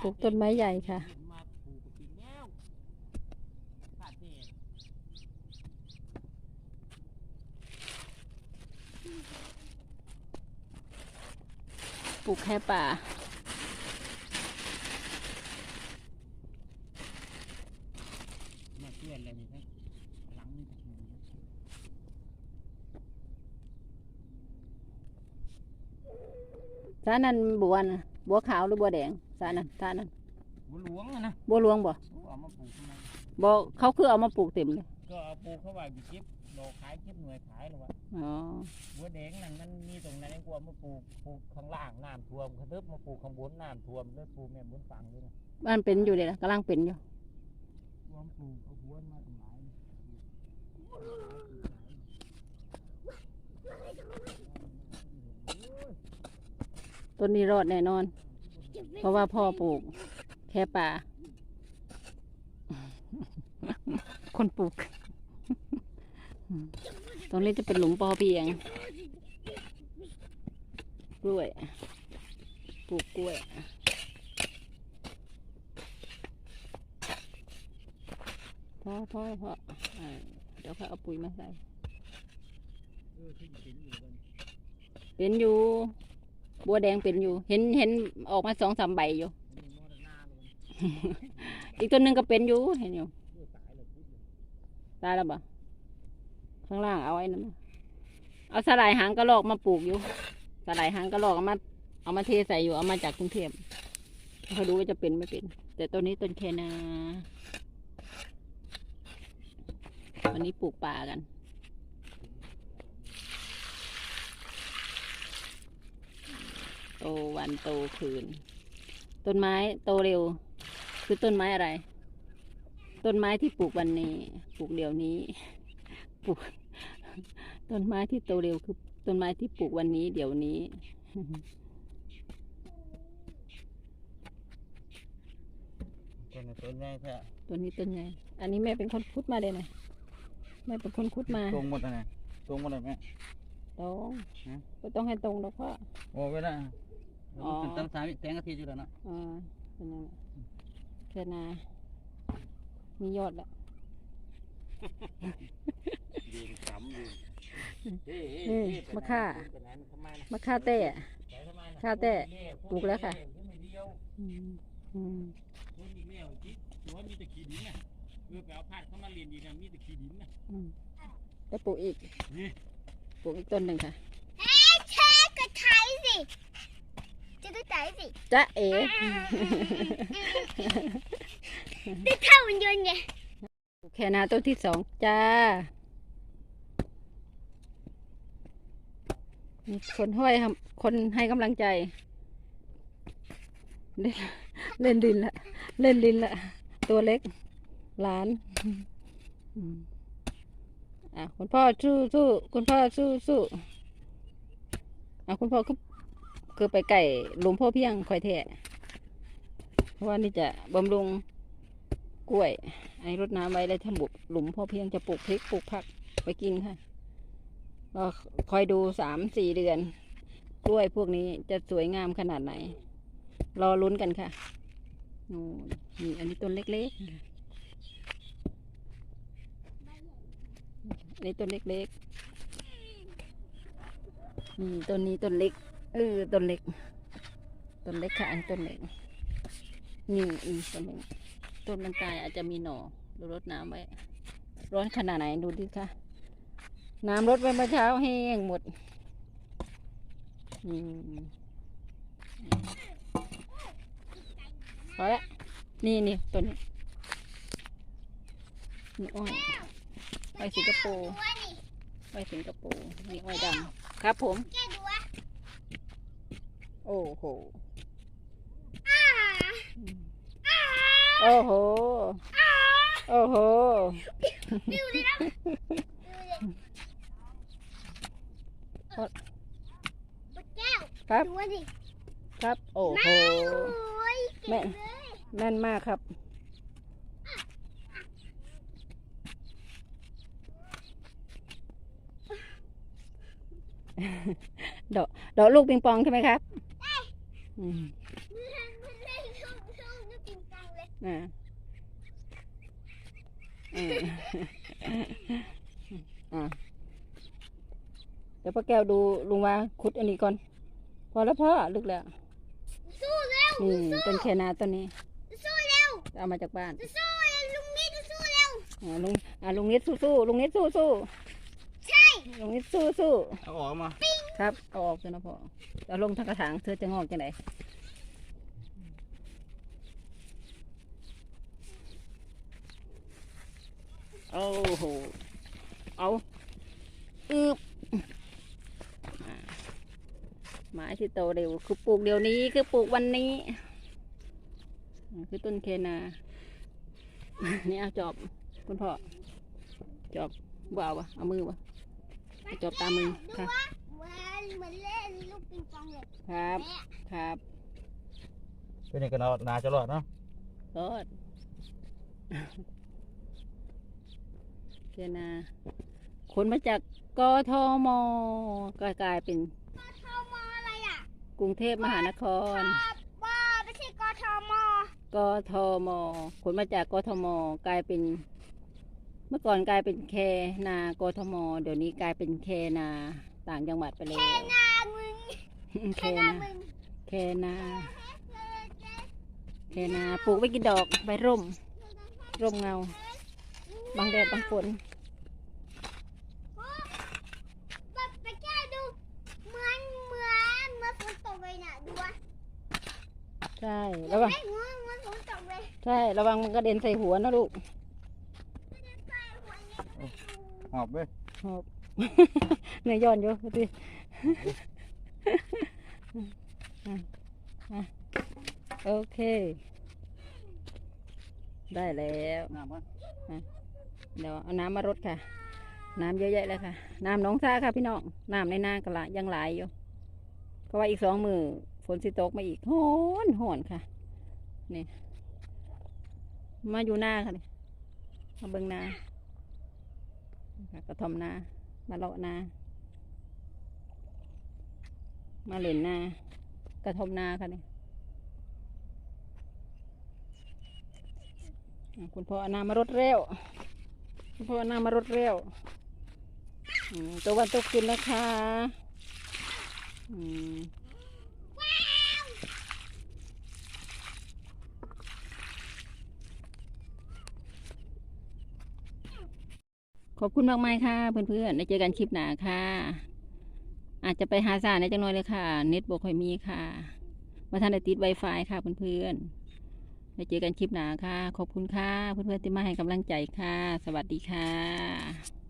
ปลูกต้นไม้ใหญ่ค่ะ มาปูกกินแล้วขาดแน่ปลูกแค่ป่า มาเพื่อนอะไรนี่ครับหลังนี่ก็มีนะ สานั้นบัวนะบัวขาวหรือบัวแดงสานั้นสานั้นบัวหลวงอะนะบัวหลวงบ่โอ้เอามาปลูกทำไมบ่เขาคือเอามาปลูกเต็มเลยก็เอาปลูกเข้าไว้อยู่เก็บดอกขายเก็บหน่วยขายหรอวะอ๋อบัวแดงนั่นมันมีตรงนั้นไอ้กลัวมาปลูกปลูกข้างล่างน้ำท่วมเขาเทิบมาปลูกข้างบนน้ำท่วมเลยปลูกแม่บนฝั่งด้วยนะบ้านเป็นอยู่เลยล่ะกำลังเป็นอยู่รวมปลูกเอาหัวมาตรงไหนนี่ ต้นนี้รอดแน่นอน เพราะว่าพ่อปลูก แค่ป่า คนปลูก ตรงนี้จะเป็นหลุมปอเพียง กล้วย ปลูกกล้วยพ่อพ่อพ่ออเดี๋ยวเขาเอาปุ๋ยมาใส่เป็นอยู่ บัวแดงเป็นอยู่ เห็นเห็นออกมาสองสามใบอยู่ อีกตัวหนึ่งก็เป็นอยู่เห็นอยู่ตายแล้วบ่ข้างล่างเอาไว้นั่นนะเอาสลายหางกระรอกมาปลูกอยู่สลายหางกระรอกเอามา เอามาเทใส่อยู่เอามาจากกรุงเทพเขาดูว่าจะเป็นไม่เป็น แต่ต้นนี้ต้นแคนาวันนี้ปลูกป่ากัน โตวันโตคืน ต้นไม้โตเร็ว คือต้นไม้อะไร ต้นไม้ที่ปลูกวันนี้ ปลูกเดี๋ยวนี้ ปลูก ต้นไม้ที่โตเร็วคือ ต้นไม้ที่ปลูกวันนี้ เดี๋ยวนี้ต้นน่ะต้นใหญ่แท้ตัวนี้ต้นใหญ่ อันนี้แม่เป็นคนคุดมาเลยนะแม่เป็นคนคุดมาตรงหมดเลยตรงหมดเลยแม่ตรงฮะก็ต้องให้ตรงหรอกพ่อโอ้ไม่ได้ อ๋อเป็นตั้งสามแสงอาทิตย์อยู่แล้วเนาะอ่าเป็นยังไงแค่นามียอดแล้วยืนขำอยู่นี่มะค่ามะค่าเต้อะค่าเต้ปลูกแล้วค่ะอืมอืมต้นอีกแล้วจิ๊กหัวมีแต่ขี้ดินน่ะเออไปเอาพาดเข้ามาเรียนดีนะมีแต่ขี้ดินน่ะอืมจะปลูกอีกนี่ปลูกอีกต้นหนึ่งค่ะแช่กระไทยสิ จะได้ใจสิจ๊ะเอ๋ได้เท่ามันยนต์ไงปลูกแคนาต้นที่สองจ้ามีคนห้อยครับคนให้กำลังใจ เล่นเล่นดินละเล่นดินละตัวเล็กหลานอืมอะคุณพ่อสู้สู้คุณพ่อสู้สู้อะคุณพ่อก็ คือไปไก่หลุมพ่อเพียงคอยแทะเพราะว่านี่จะบำรุงกล้วย ไอ้รดน้ำไว้ได้ทำบุบหลุมพ่อเพียงจะปลูกพริกปลูกผักไปกินค่ะก็คอยดูสามสี่เดือน กล้วยพวกนี้จะสวยงามขนาดไหน รอลุ้นกันค่ะนู่นนี่อันนี้ต้นเล็กๆอันนี้ต้นเล็กๆนี่ต้นนี้ต้นเล็ก เออต้นเล็กต้นเล็กค่ะอันต้นเล็กนี่อีกต้นเล็กต้นมันตายอาจจะมีหน่อดูรดน้ำไว้ ร้อนขนาดไหนดูดิค่ะ น้ำรดไว้เมื่อเช้าแห้งหมดอืมพอละนี่นี่ต้นนี้นี่อ้อยอ้สิงคโปร์ตัวนี่อ้สิงคโปร์นี่อ้อยดำครับผม โอ้โหอ่าอืมอ่าโอ้โหอ่าโอ้โห ดูดินะดูดิปะแก้วครับ ดูว่าดิครับ โอ้โหโอ้ยเก่งเลยแน่นมากครับดอกดอกลูกปิงปองใช่ไหมครับ อืมมันเล่นลูกลูกลูกปิงปองเลยอ่าอืมอ่าเดี๋ยวป้าแก้วดูลุงว่าขุดอันนี้ก่อน พอแล้วพ่อลึกแล้วสู้เร็วนี่ต้นแคนาต้นนี้สู้เร็วเอามาจากบ้านสู้เร็วลุงนิดสู้เร็วอ่าลุงอ่าลุงนิดสู้ๆลุงนิดสู้ใช่ๆลุงนิดสู้เอาออกมาๆ ครับเอาออกเลยนะพ่อเอาลงทางกระถางเธอจะงอกจังไหนโอ้โหเอาอึบไม้ที่โตเร็วคือปลูกเดี๋ยวนี้คือปลูกวันนี้ คือต้นเคนานี่เอาจอบคุณพ่อจอบบ่เอาวะเอามือวะจอบตามมือค่ะ มือนเหมือนเล่นลูกปิงปองเลยครับ แม่ครับเป็นยังกันเอานาจะรอดเนาะรอดเคนาขนมาจากกทมก็กลายเป็นกทมอะไรอะกรุงเทพมหานครบ้าไม่ใช่กทมกทมขนมาจากกทมกลายเป็น เมื่อก่อนกลายเป็นแค นากทม เดี๋ยวนี้กลายเป็นแคนา ต่างจังหวัดไปแล้วแค่หน้ามึงแคแค่หน้านามึงแคนาแคนาปลูกไว้กินดอกใบร่ม ร่มเงา บางแดดบางฝนแบบไปแก้ดูเหมือนเหมือนเหมือนฝนตกเลยน่ะดูวะใช่ระวังไม่เหมือนเหมือนฝนตกเลยใช่ระวังมันกระเด็นใส่หัวนะลูกใส่หัวเนี้ยหอบเว้ยหอบ เนื้อย้อนอยู่ดิอะอะโอเค ได้แล้วน้ำเดี๋ยวเอาน้ำมารดค่ะ น้ำเยอะแยะเลยค่ะ น้ำหนองซ่าค่ะพี่น้องน้ำในนากระละยังหลายอยู่เพราะว่าอีกสองมือฝนสิตกมาอีกโหอนหอนค่ะนี่มาอยู่หน้าค่ะมาเบิ่งนากระทอมนา มาเลาะนา มาเล่นนากระทอมนาค่ะนี่คุณพ่อเอาน้ำมารดเร็ว คุณพ่อเอาน้ำมารดเร็วตัววันตกกินนะคะ อืม ขอบคุณมากมายค่ะ เพื่อนๆได้เจอกันคลิปหน้าค่ะ อาจจะไปหาสารในจังหน่อยเลยค่ะ เน็ตบอกคอยมีค่ะมาทันได้ติดไวไฟค่ะเพื่อนๆได้เจอกันคลิปหน้าค่ะ ขอบคุณค่ะ เพื่อนๆที่มาให้กำลังใจค่ะ สวัสดีค่ะ